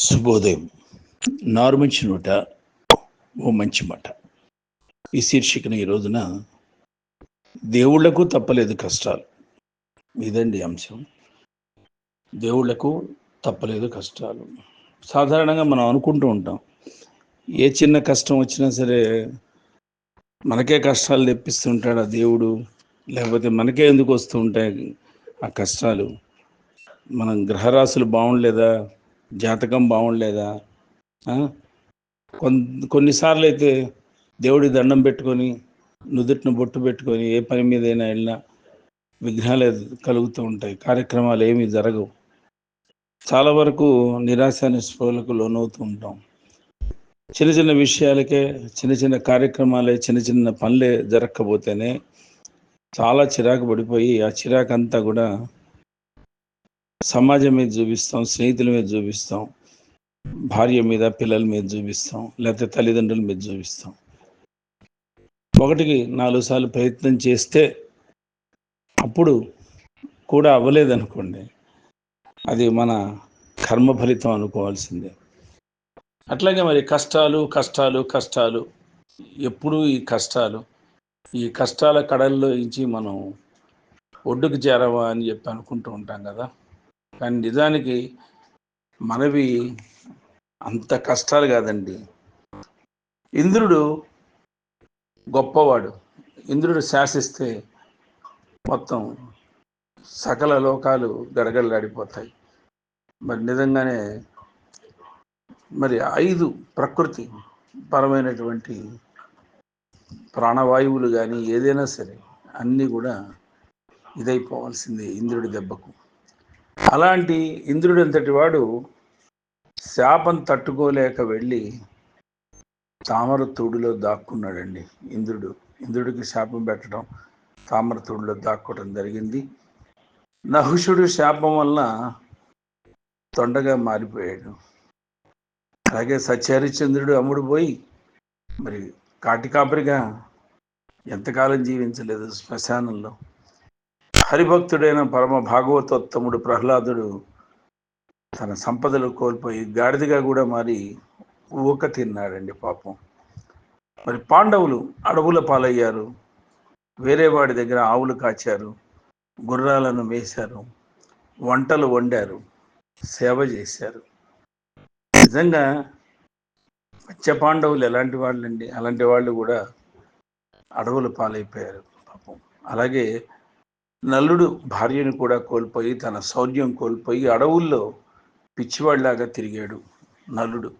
శుభోదయం. నారుమంచి నోట ఓ మంచి మాట. ఈ శీర్షికను ఈ రోజున దేవుళ్ళకు తప్పలేదు కష్టాలు. ఇదండి అంశం. దేవుళ్ళకు తప్పలేదు కష్టాలు. సాధారణంగా మనం అనుకుంటూ ఉంటాం ఏ చిన్న కష్టం వచ్చినా సరే మనకే కష్టాలు తెప్పిస్తుంటాడు ఆ దేవుడు లేకపోతే మనకే ఎందుకు వస్తూ ఉంటాయి ఆ కష్టాలు? మనం గ్రహరాశులు బాగుండలేదా? జాతకం బాగుండలేదా? కొన్ కొన్నిసార్లు అయితే దేవుడి దండం పెట్టుకొని నుదుటిన బొట్టు పెట్టుకొని ఏ పని మీదైనా వెళ్ళినా విఘ్నాలు కలుగుతూ ఉంటాయి. కార్యక్రమాలు ఏమీ జరగవు. చాలా వరకు నిరాశ నిస్పృహలకు లోనవుతూ ఉంటాం. చిన్న చిన్న విషయాలకే చిన్న చిన్న కార్యక్రమాలే చిన్న చిన్న పనులే జరగకపోతేనే చాలా చిరాకు పడిపోయి ఆ చిరాకు అంతా కూడా సమాజం మీద చూపిస్తాం స్నేహితుల మీద చూపిస్తాం భార్య మీద పిల్లల మీద చూపిస్తాం లేకపోతే తల్లిదండ్రుల మీద చూపిస్తాం. ఒకటికి నాలుగు సార్లు ప్రయత్నం చేస్తే అప్పుడు కూడా అవ్వలేదనుకోండి అది మన కర్మ ఫలితం అనుకోవాల్సిందే. అట్లాగే మరి కష్టాలు కష్టాలు కష్టాలు ఎప్పుడూ ఈ కష్టాలు ఈ కష్టాల కడల్లో నుంచి మనం ఒడ్డుకు చేరవా అని చెప్పి అనుకుంటూ ఉంటాం కదా. కానీ నిజానికి మనవి అంత కష్టాలు కాదండి. ఇంద్రుడు గొప్పవాడు. ఇంద్రుడు శాసిస్తే మొత్తం సకల లోకాలు గడగడలాడిపోతాయి. మరి నిజంగానే మరి ఐదు ప్రకృతి పరమైనటువంటి ప్రాణవాయువులు కానీ ఏదైనా సరే అన్నీ కూడా ఇదైపోవాల్సిందే ఇంద్రుడి దెబ్బకు. అలాంటి ఇంద్రుడు అంతటి వాడు శాపం తట్టుకోలేక వెళ్ళి తామర తోడులో దాక్కున్నాడండి. ఇంద్రుడు ఇంద్రుడికి శాపం పెట్టడం తామర తోడులో దాక్కోవడం జరిగింది. నహుషుడు శాపం వల్ల తొండగా మారిపోయాడు. అలాగే సత్యహరిశ్చంద్రుడు అమ్ముడు పోయి మరి కాటికాపరిగా ఎంతకాలం జీవించలేదు శ్మశానంలో. హరిభక్తుడైన పరమ భాగవతోత్తముడు ప్రహ్లాదుడు తన సంపదలు కోల్పోయి గాడిదగా కూడా మారి ఊక తిన్నాడండి పాపం. మరి పాండవులు అడవుల పాలయ్యారు. వేరే వాడి దగ్గర ఆవులు కాచారు. గుర్రాలను మేశారు. వంటలు వండారు. సేవ చేశారు. నిజంగా పాండవులు ఎలాంటి వాళ్ళండి? అలాంటి వాళ్ళు కూడా అడవుల పాలైపోయారు పాపం. అలాగే నల్లుడు భార్యను కూడా కోల్పోయి తన శౌర్యం కోల్పోయి అడవుల్లో పిచ్చివాడిలాగా తిరిగాడు నలుడు.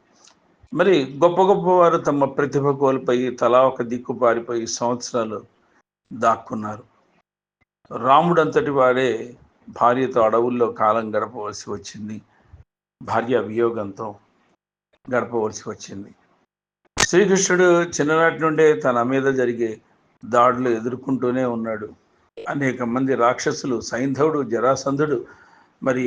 మరి గొప్ప గొప్పవారు తమ ప్రతిభ కోల్పోయి తలా ఒక దిక్కు పారిపోయి సంవత్సరాలు దాక్కున్నారు. రాముడంతటి వారే భార్యతో అడవుల్లో కాలం గడపవలసి వచ్చింది. భార్య వియోగంతో గడపవలసి వచ్చింది. శ్రీకృష్ణుడు చిన్ననాటి నుండే తన మీద జరిగే దాడులు ఎదుర్కొంటూనే ఉన్నాడు. అనేక మంది రాక్షసులు సైంధవుడు జరాసంధుడు మరి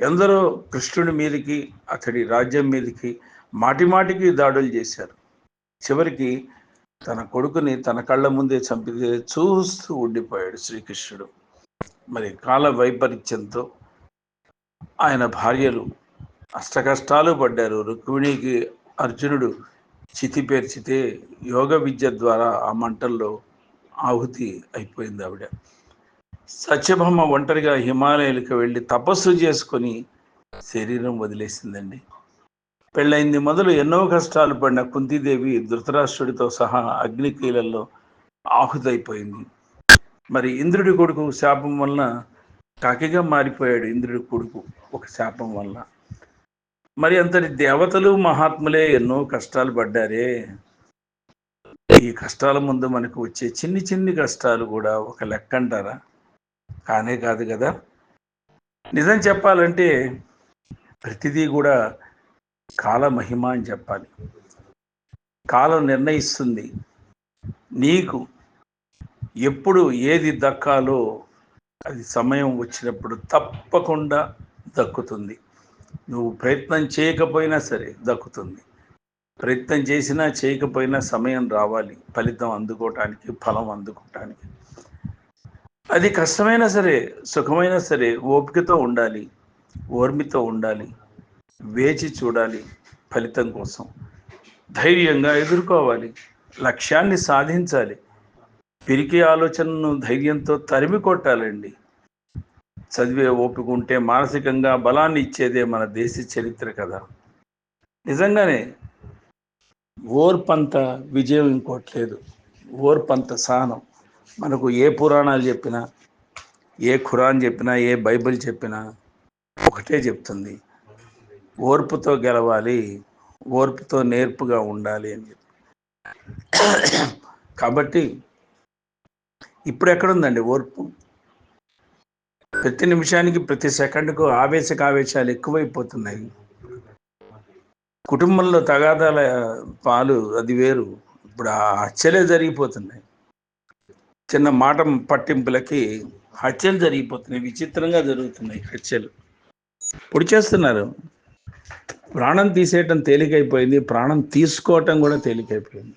ఎందరో కృష్ణుడి మీదకి అతడి రాజ్యం మీదకి మాటిమాటికి దాడులు చేశారు. చివరికి తన కొడుకుని తన కళ్ళ ముందే చంపితే చూస్తూ ఉండిపోయాడు శ్రీకృష్ణుడు. మరి కాల వైపరీత్యంతో ఆయన భార్యలు అష్టకష్టాలు పడ్డారు. రుక్మిణికి అర్జునుడు చితి పేర్చితే యోగ విద్య ద్వారా ఆ మంటల్లో ఆహుతి అయిపోయింది ఆవిడ. సత్యభామ ఒంటరిగా హిమాలయాలకు వెళ్ళి తపస్సు చేసుకొని శరీరం వదిలేసిందండి. పెళ్ళైంది మొదలు ఎన్నో కష్టాలు పడిన కుంతీదేవి ధృతరాష్ట్రుడితో సహా అగ్నికీలల్లో ఆహుతైపోయింది. మరి ఇంద్రుడి కొడుకు శాపం వలన కాకిగా మారిపోయాడు ఇంద్రుడి కొడుకు ఒక శాపం వలన. మరి అంతటి దేవతలు మహాత్ములే ఎన్నో కష్టాలు పడ్డారే. ఈ కష్టాల ముందు మనకు వచ్చే చిన్ని చిన్ని కష్టాలు కూడా ఒక లెక్క అంటారా? కానే కాదు కదా. నిజం చెప్పాలంటే ప్రతిదీ కూడా కాల మహిమ అని చెప్పాలి. కాలం నిర్ణయిస్తుంది. నీకు ఎప్పుడు ఏది దక్కాలో అది సమయం వచ్చినప్పుడు తప్పకుండా దక్కుతుంది. నువ్వు ప్రయత్నం చేయకపోయినా సరే దక్కుతుంది. ప్రయత్నం చేసినా చేయకపోయినా సమయం రావాలి. ఫలితం అందుకోవటానికి ఫలం అందుకోవటానికి అది కష్టమైనా సరే సుఖమైనా సరే ఓపికతో ఉండాలి. ఓర్మితో ఉండాలి. వేచి చూడాలి ఫలితం కోసం. ధైర్యంగా ఎదుర్కోవాలి. లక్ష్యాన్ని సాధించాలి. పిరికి ఆలోచనను ధైర్యంతో తరిమి కొట్టాలండి. చదివే ఓపిక ఉంటే మానసికంగా బలాన్ని ఇచ్చేదే మన దేశ చరిత్ర కదా. నిజంగానే ఓర్పంత విజయం ఇంకోట్లేదు ఓర్పంత సహనం మనకు ఏ పురాణాలు చెప్పినా ఏ ఖురాన్ చెప్పినా ఏ బైబిల్ చెప్పినా ఒకటే చెప్తుంది. ఓర్పుతో గెలవాలి ఓర్పుతో నేర్పుగా ఉండాలి అని చెప్పి. కాబట్టి ఇప్పుడు ఎక్కడుందండి ఓర్పు? ప్రతి నిమిషానికి ప్రతి సెకండ్కు ఆవేశక ఆవేశాలు ఎక్కువైపోతున్నాయి. కుటుంబంలో తగాదాల పాలు అది వేరు. ఇప్పుడు ఆ హత్యలే జరిగిపోతున్నాయి. చిన్న మాట పట్టింపులకి హత్యలు జరిగిపోతున్నాయి. విచిత్రంగా జరుగుతున్నాయి హత్యలు. పొడి చేస్తున్నారు. ప్రాణం తీసేయటం తేలికైపోయింది. ప్రాణం తీసుకోవటం కూడా తేలికైపోయింది.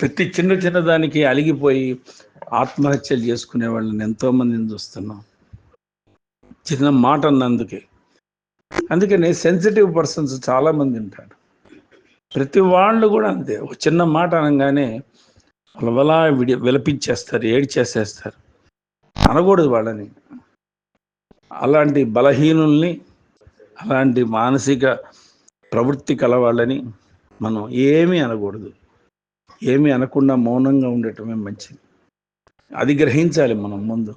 ప్రతి చిన్న చిన్న దానికి అలిగిపోయి ఆత్మహత్యలు చేసుకునే వాళ్ళని ఎంతోమందిని చూస్తున్నాం. చిన్న మాట అన్నందుకే. అందుకని సెన్సిటివ్ పర్సన్స్ చాలామంది ఉంటారు. ప్రతి వాళ్ళు కూడా అంతే. ఒక చిన్న మాట అనగానే వలవలా విడి విలపించేస్తారు ఏడ్చేసేస్తారు. అనకూడదు వాళ్ళని. అలాంటి బలహీనుల్ని అలాంటి మానసిక ప్రవృత్తి కలవాళ్ళని మనం ఏమీ అనకూడదు. ఏమీ అనకుండా మౌనంగా ఉండటమే మంచిది. అది గ్రహించాలి మనం ముందు.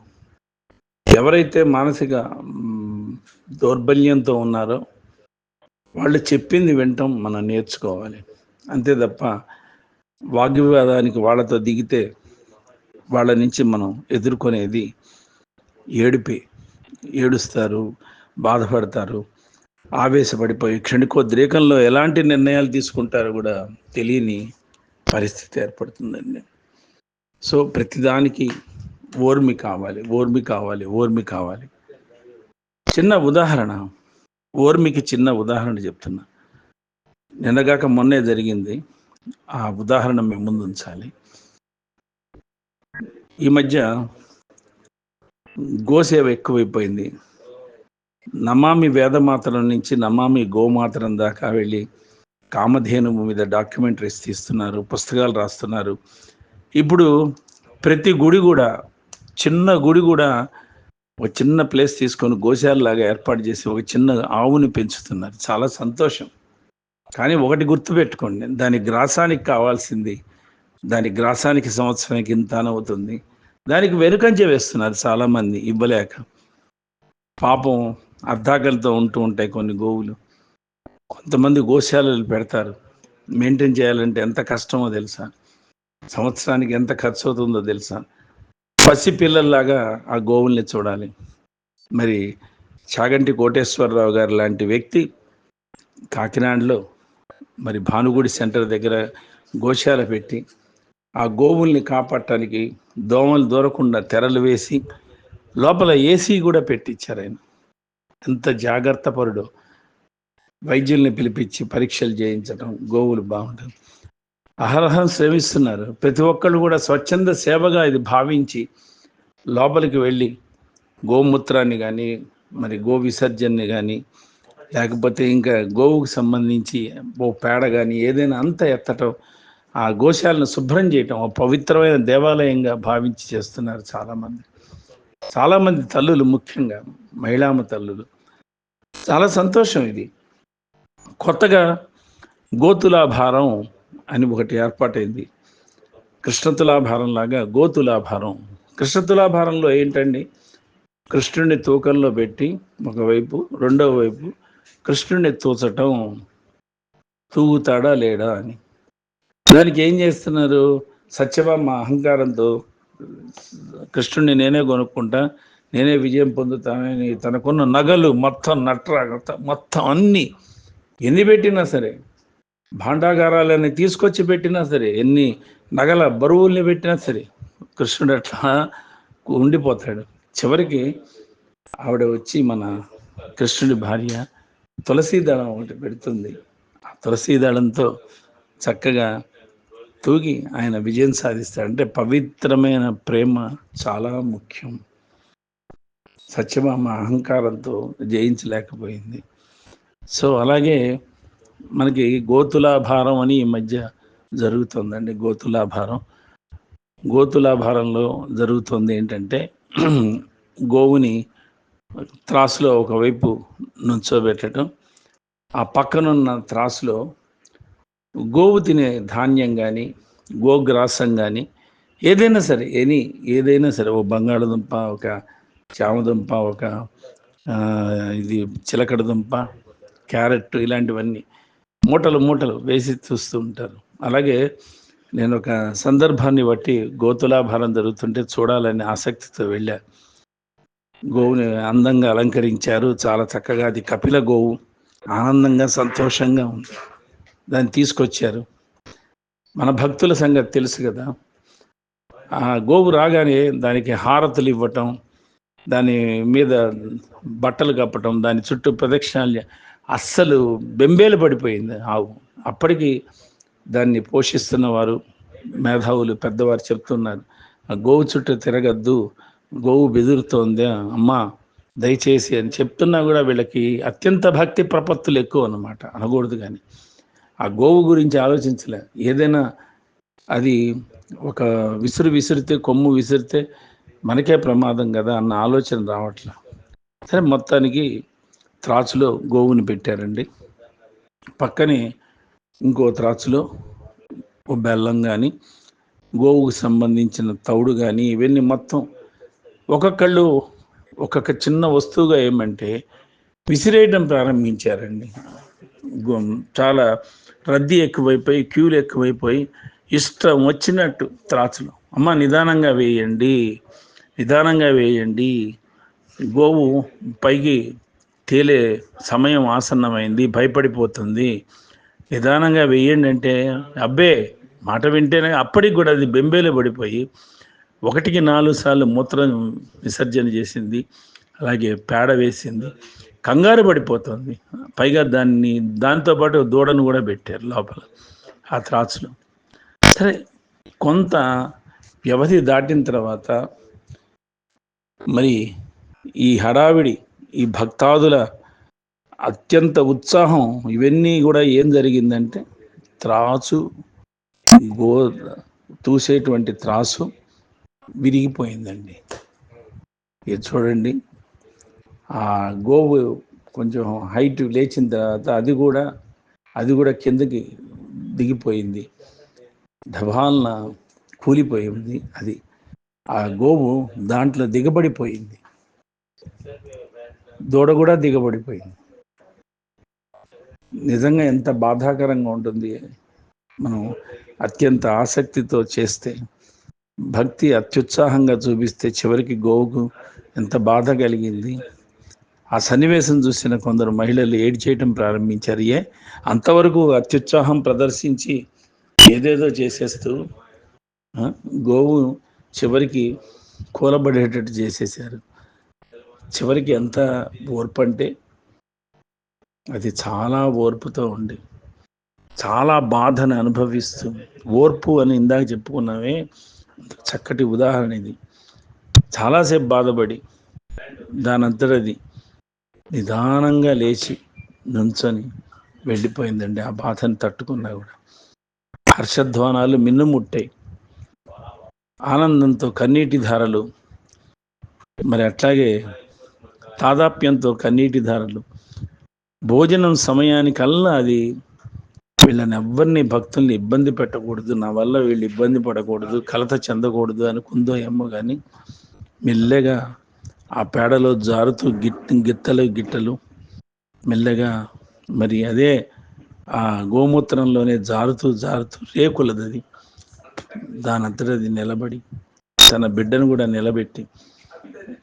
ఎవరైతే మానసిక దౌర్బల్యంతో ఉన్నారో వాళ్ళు చెప్పింది వినటం మనం నేర్చుకోవాలి. అంతే తప్ప వాగ్వివాదానికి వాళ్ళతో దిగితే వాళ్ళ నుంచి మనం ఎదుర్కొనేది ఏడిపి ఏడుస్తారు బాధపడతారు ఆవేశపడిపోయి క్షణికోద్రేకంలో ఎలాంటి నిర్ణయాలు తీసుకుంటారో కూడా తెలియని పరిస్థితి ఏర్పడుతుందండి. సో ప్రతిదానికి ఓర్మి కావాలి ఓర్మి కావాలి ఓర్మి కావాలి. చిన్న ఉదాహరణ ఓర్మికి చిన్న ఉదాహరణ చెప్తున్నా. నిన్నగాక మొన్నే జరిగింది. ఆ ఉదాహరణ మేము ముందు ఉంచాలి ఈ మధ్య గోసేవ ఎక్కువైపోయింది. నమామి వేదమాతరం నుంచి నమామి గోమాతరం దాకా వెళ్ళి కామధేనువు మీద డాక్యుమెంటరీస్ తీస్తున్నారు పుస్తకాలు రాస్తున్నారు. ఇప్పుడు ప్రతి గుడి కూడా చిన్న గుడి కూడా ఒక చిన్న ప్లేస్ తీసుకొని గోశాలలాగా ఏర్పాటు చేసి ఒక చిన్న ఆవుని పెంచుతున్నారు. చాలా సంతోషం. కానీ ఒకటి గుర్తుపెట్టుకోండి దాని గ్రాసానికి కావాల్సింది దాని గ్రాసానికి సంవత్సరానికి ఇంత అవుతుంది దానికి వెనుకంజ వేస్తున్నారు చాలామంది ఇవ్వలేక. పాపం అర్ధాకలతో ఉంటూ ఉంటాయి కొన్ని గోవులు. కొంతమంది గోశాలలు పెడతారు. మెయింటైన్ చేయాలంటే ఎంత కష్టమో తెలుసా? సంవత్సరానికి ఎంత ఖర్చు అవుతుందో తెలుసా? పసి పిల్లల్లాగా ఆ గోవుల్ని చూడాలి. మరి చాగంటి కోటేశ్వరరావు గారు లాంటి వ్యక్తి కాకినాడలో మరి భానుగుడి సెంటర్ దగ్గర గోశాల పెట్టి ఆ గోవుల్ని కాపాడటానికి దోమలు దూరకుండా తెరలు వేసి లోపల ఏసీ కూడా పెట్టించారు ఆయన. ఎంత జాగ్రత్త పరుడో. వైద్యుల్ని పిలిపించి పరీక్షలు చేయించడం గోవులు బాగుంటుంది అహర్హం సేవిస్తున్నారు. ప్రతి ఒక్కళ్ళు కూడా స్వచ్ఛంద సేవగా ఇది భావించి లోపలికి వెళ్ళి గోమూత్రాన్ని కానీ మరి గో విసర్జనని కానీ లేకపోతే ఇంకా గోవుకు సంబంధించి ఓ పేడ కానీ ఏదైనా అంత ఎత్తటం ఆ గోశాలను శుభ్రం చేయటం ఒక పవిత్రమైన దేవాలయంగా భావించి చేస్తున్నారు చాలామంది. చాలామంది తల్లులు ముఖ్యంగా మహిళామ తల్లులు. చాలా సంతోషం ఇది. కొత్తగా గోతులాభారం అని ఒకటి ఏర్పాటైంది. కృష్ణతులాభారం లాగా గోతులాభారం. కృష్ణతులాభారంలో ఏంటండి? కృష్ణుడిని తూకంలో పెట్టి ఒకవైపు రెండవ వైపు కృష్ణుడిని తూచటం తూగుతాడా లేడా అని. దానికి ఏం చేస్తున్నారు? సత్యభామ అహంకారంతో కృష్ణుడిని నేనే కొనుక్కుంటా నేనే విజయం పొందుతానని తనకున్న నగలు మొత్తం నట్ర మొత్తం అన్ని ఎన్ని పెట్టినా సరే భాండాగారాలని తీసుకొచ్చి పెట్టినా సరే ఎన్ని నగల బరువుల్ని పెట్టినా సరే కృష్ణుడు అట్లా ఉండిపోతాడు. చివరికి ఆవిడ వచ్చి మన కృష్ణుడి భార్య తులసీ దళం ఒకటి పెడుతుంది. ఆ తులసీ దళంతో చక్కగా తూగి ఆయన విజయం సాధిస్తాడు. అంటే పవిత్రమైన ప్రేమ చాలా ముఖ్యం. సత్యభామ అహంకారంతో జయించలేకపోయింది. సో అలాగే మనకి గోతులాభారం అని ఈ మధ్య జరుగుతుందండి గోతులాభారం. గోతులాభారంలో జరుగుతుంది ఏంటంటే గోవుని త్రాసులో ఒకవైపు నుంచోబెట్టడం ఆ పక్కనున్న త్రాసులో గోవు తినే ధాన్యం కానీ గోగ్రాసం కానీ ఏదైనా సరే ఎనీ ఏదైనా సరే ఓ బంగాళదుంప ఒక చామదుంప ఒక ఇది చిలకడదుంప క్యారెట్ ఇలాంటివన్నీ మూటలు మూటలు వేసి చూస్తూ ఉంటారు. అలాగే నేను ఒక సందర్భాన్ని బట్టి గోతులాభారం జరుగుతుంటే చూడాలని ఆసక్తితో వెళ్ళా. గోవుని అందంగా అలంకరించారు. చాలా చక్కగా అది కపిల గోవు. ఆనందంగా సంతోషంగా ఉంది. దాన్ని తీసుకొచ్చారు. మన భక్తుల సంగతి తెలుసు కదా. ఆ గోవు రాగానే దానికి హారతులు ఇవ్వటం దాని మీద బట్టలు కప్పటం దాని చుట్టూ ప్రదక్షిణాలు అస్సలు బెంబేలు పడిపోయింది ఆవు. అప్పటికి దాన్ని పోషిస్తున్న వారు మేధావులు పెద్దవారు చెప్తున్నారు ఆ గోవు చుట్టూ తిరగద్దు గోవు బెదురుతోంది అమ్మా దయచేసి అని చెప్తున్నా కూడా వీళ్ళకి అత్యంత భక్తి ప్రపత్తులు ఎక్కువ అనమాట అనకూడదు కానీ. ఆ గోవు గురించి ఆలోచించలే. ఏదైనా అది ఒక విసురు విసిరితే కొమ్ము విసిరితే మనకే ప్రమాదం కదా అన్న ఆలోచన రావట్లే. సరే మొత్తానికి త్రాచులో గోవుని పెట్టారండి. పక్కనే ఇంకో త్రాచులో ఓ బెల్లం కానీ గోవుకు సంబంధించిన తౌడు కానీ ఇవన్నీ మొత్తం ఒక్కొక్కళ్ళు ఒక్కొక్క చిన్న వస్తువుగా ఏమంటే విసిరేయడం ప్రారంభించారండి. చాలా రద్దీ ఎక్కువైపోయి క్యూలు ఎక్కువైపోయి ఇష్టం వచ్చినట్టు త్రాచులు. అమ్మ నిదానంగా వేయండి నిదానంగా వేయండి. గోవు పైకి తేలే సమయం ఆసన్నమైంది భయపడిపోతుంది. నిదానంగా వేయండి అంటే అబ్బే మాట వింటేనే అప్పటికి కూడా అది బెంబేలు పడిపోయి ఒకటికి నాలుగు సార్లు మూత్రం విసర్జన చేసింది అలాగే పేడ వేసింది కంగారు పడిపోతుంది. పైగా దాన్ని దాంతోపాటు దూడను కూడా పెట్టారు లోపల ఆ త్రాసులో. సరే కొంత వ్యవధి దాటిన తర్వాత మరి ఈ హడావిడి ఈ భక్తాదుల అత్యంత ఉత్సాహం ఇవన్నీ కూడా ఏం జరిగిందంటే త్రాసు గో తూసేటువంటి త్రాసు విరిగిపోయిందండి. ఇది చూడండి. ఆ గోవు కొంచెం హైట్ లేచిన తర్వాత అది కూడా అది కూడా కిందకి దిగిపోయింది. ధబాలన కూలిపోయింది అది. ఆ గోవు దాంట్లో దిగబడిపోయింది. దూడ కూడా దిగబడిపోయింది. నిజంగా ఎంత బాధాకరంగా ఉంటుంది. మనం అత్యంత ఆసక్తితో చేస్తే భక్తి అత్యుత్సాహంగా చూపిస్తే చివరికి గోవుకు ఎంత బాధ కలిగింది. ఆ సన్నివేశం చూసిన కొందరు మహిళలు ఏడ్ చేయటం ప్రారంభించారు. ఏ అంతవరకు అత్యుత్సాహం ప్రదర్శించి ఏదేదో చేసేస్తూ గోవు చివరికి కూలబడేటట్టు చేసేసారు చివరికి ఎంత ఓర్పు అంటే అది చాలా ఓర్పుతో ఉండి. చాలా బాధను అనుభవిస్తూ ఓర్పు అని ఇందాక చెప్పుకున్నామే. చక్కటి ఉదాహరణ ఇది. చాలాసేపు బాధపడి దానంతటది నిదానంగా లేచి నుంచొని వెళ్ళిపోయిందండి. ఆ బాధను తట్టుకున్నా కూడా. హర్షధ్వానాలు మిన్నుముట్టాయి ఆనందంతో కన్నీటి ధారలు మరి అట్లాగే తాదాప్యంతో కన్నీటి ధారలు. భోజనం సమయానికల్లా అది వీళ్ళని ఎవ్వరిని భక్తుల్ని ఇబ్బంది పెట్టకూడదు నా వల్ల వీళ్ళు ఇబ్బంది పడకూడదు కలత చెందకూడదు అనుకుందో ఏమో కానీ మెల్లగా ఆ పేడలో జారుతూ గిట్ గిత్తలు గిట్టలు మెల్లగా మరి అదే ఆ గోమూత్రంలోనే జారుతూ జారుతూ రేకులది అది దానంతట అది నిలబడి తన బిడ్డను కూడా నిలబెట్టి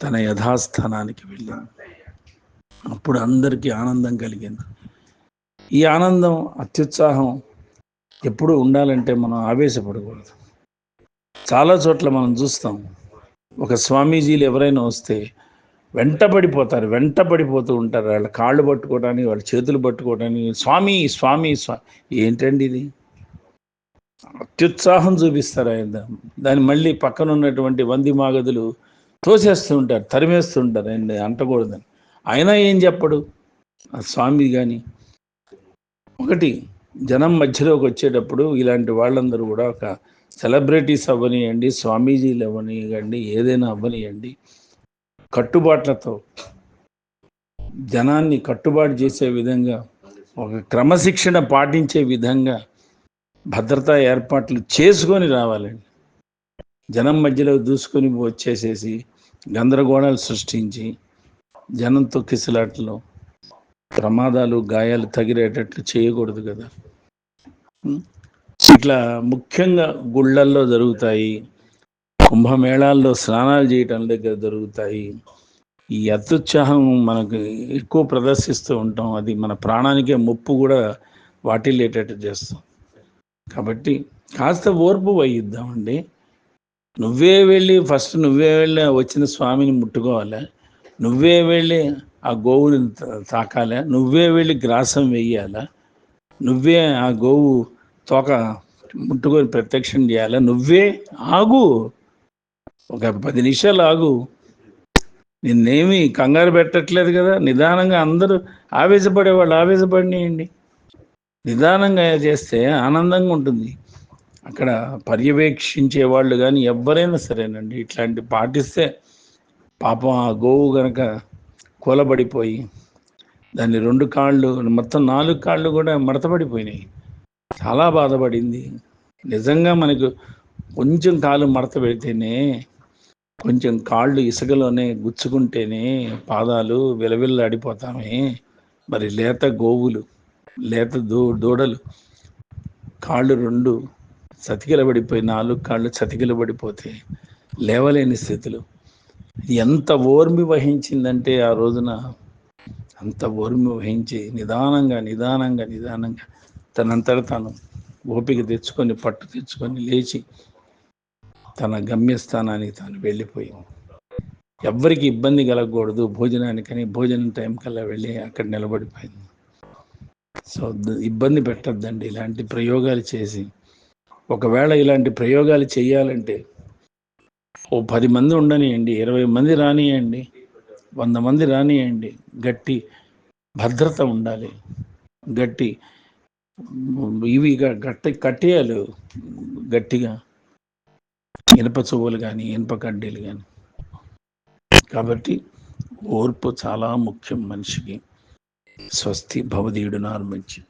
తన యథాస్థానానికి వెళ్ళింది. అప్పుడు అందరికీ ఆనందం కలిగింది. ఈ ఆనందం అత్యుత్సాహం ఎప్పుడు ఉండాలంటే మనం ఆవేశపడకూడదు. చాలా చోట్ల మనం చూస్తాం ఒక స్వామీజీలు ఎవరైనా వస్తే వెంటబడిపోతారు వెంటబడిపోతూ ఉంటారు. వాళ్ళ కాళ్ళు పట్టుకోవడానికి వాళ్ళ చేతులు పట్టుకోవడానికి స్వామి స్వామి స్వా ఏంటండి ఇది? అత్యుత్సాహం చూపిస్తారు ఆయన. దాన్ని మళ్ళీ పక్కన ఉన్నటువంటి వంది మాగదులు తోసేస్తూ ఉంటారు తరిమేస్తుంటారు అండి అంటకూడదని. అయినా ఏం చెప్పడు? ఆ స్వామి కానీ ఒకటి జనం మధ్యలోకి వచ్చేటప్పుడు ఇలాంటి వాళ్ళందరూ కూడా ఒక సెలబ్రిటీస్ అవ్వనియండి స్వామీజీలు అవ్వనియండి ఏదైనా అవ్వనియండి. కట్టుబాట్లతో జనాన్ని కట్టుబాటు చేసే విధంగా ఒక క్రమశిక్షణ పాటించే విధంగా భద్రతా ఏర్పాట్లు చేసుకొని రావాలండి. జనం మధ్యలో దూసుకొని వచ్చేసేసి గందరగోళాలు సృష్టించి జనంతో కిసలాటలు ప్రమాదాలు గాయాలు తగిలేటట్లు చేయకూడదు కదా. ఇట్లా ముఖ్యంగా గుళ్ళల్లో జరుగుతాయి కుంభమేళాల్లో స్నానాలు చేయటం దగ్గర జరుగుతాయి. ఈ అత్యుత్సాహం మనకు ఎక్కువ ప్రదర్శిస్తూ ఉంటాం. అది మన ప్రాణానికే ముప్పు కూడా వాటిల్లేటట్టు చేస్తాం. కాబట్టి కాస్త ఓర్పు వహిద్దామండి. నువ్వే వెళ్ళి ఫస్ట్ నువ్వే వెళ్ళి వచ్చిన స్వామిని ముట్టుకోవాలి? నువ్వే వెళ్ళి ఆ గోవుని తాకాలి? నువ్వే వెళ్ళి గ్రాసం వెయ్యాలి నువ్వే ఆ గోవు తోక ముట్టుకొని ప్రత్యక్షం చేయాలా? నువ్వే ఆగు. ఒక పది నిమిషాలు ఆగు. నిన్నేమి కంగారు పెట్టట్లేదు కదా? నిదానంగా అందరూ ఆవేశపడే వాళ్ళు ఆవేశపడినాయండి. నిదానంగా చేస్తే ఆనందంగా ఉంటుంది. అక్కడ పర్యవేక్షించే వాళ్ళు కానీ ఎవరైనా సరేనండి. ఇట్లాంటి పాటిస్తే పాపం ఆ గోవు గనక కూలబడిపోయి దాన్ని రెండు కాళ్ళు మొత్తం నాలుగు కాళ్ళు కూడా మడతపడిపోయినాయి. చాలా బాధపడింది. నిజంగా మనకు కొంచెం కాలు మడత పెడితేనే కొంచెం కాళ్ళు ఇసుకలోనే గుచ్చుకుంటేనే పాదాలు విలవిల్లాడిపోతామే. మరి లేత గోవులు లేత దూ దూడలు కాళ్ళు రెండు చతికిలబడిపోయి నాలుగు కాళ్ళు చతికిలబడిపోతే లేవలేని స్థితులు. ఎంత ఓర్మి వహించిందంటే ఆ రోజున అంత ఓర్మి వహించి నిదానంగా నిదానంగా నిదానంగా తనంతట తాను ఓపిక తెచ్చుకొని పట్టు తెచ్చుకొని లేచి తన గమ్యస్థానానికి తాను వెళ్ళిపోయి ఎవ్వరికి ఇబ్బంది కలగకూడదు. భోజనానికని భోజనం టైం కల్లా వెళ్ళి అక్కడ నిలబడిపోయింది. సో ఇబ్బంది పెట్టద్దండి. ఇలాంటి ప్రయోగాలు చేసి ఒకవేళ ఇలాంటి ప్రయోగాలు చేయాలంటే ఓ పది మంది ఉండనియండి ఇరవై మంది రానియండి వంద మంది రానియండి గట్టి భద్రత ఉండాలి. గట్టి ఇవి గట్టి కట్టేయాలి. గట్టిగా ఇనప చువ్వలు కానీ ఇనప కడ్డీలు కానీ కాబట్టి ఓర్పు చాలా ముఖ్యం మనిషికి. స్వస్తి భవదీయుడు నార్మించి